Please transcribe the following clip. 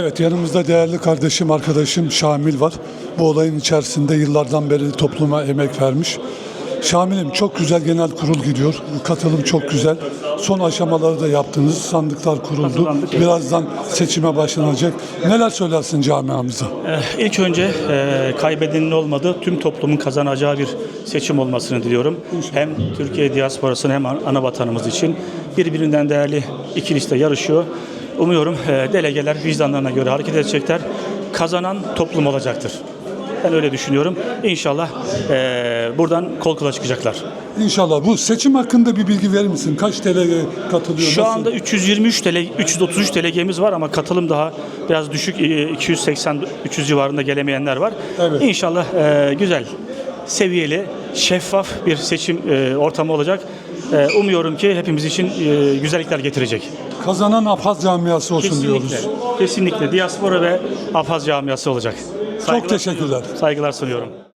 Evet yanımızda değerli kardeşim, arkadaşım Şamil var. Bu olayın içerisinde yıllardan beri topluma emek vermiş. Şamil'im çok güzel genel kurul gidiyor. Katılım çok güzel. Son aşamaları da yaptınız. Sandıklar kuruldu. Birazdan seçime başlanacak. Neler söylersin camiamıza? Ee, İlk önce e, kaybedenin olmadığı tüm toplumun kazanacağı bir seçim olmasını diliyorum. Hem Türkiye diasporasının hem ana vatanımız için birbirinden değerli iki liste yarışıyor. Umuyorum e, delegeler vicdanlarına göre hareket edecekler. Kazanan toplum olacaktır. Ben öyle düşünüyorum. İnşallah e, buradan kol kula çıkacaklar. İnşallah. Bu seçim hakkında bir bilgi verir misin? Kaç TL katılıyor? Şu Nasıl? anda 323 TL, 333 TL'miz var ama katılım daha biraz düşük. e, 280 300 civarında gelemeyenler var. Evet. İnşallah e, güzel, seviyeli, şeffaf bir seçim e, ortamı olacak. E, umuyorum ki hepimiz için e, güzellikler getirecek. Kazanan Afaz camiası olsun Kesinlikle. diyoruz. Kesinlikle diaspora ve Afaz camiası olacak. Çok teşekkürler. Saygılar sunuyorum.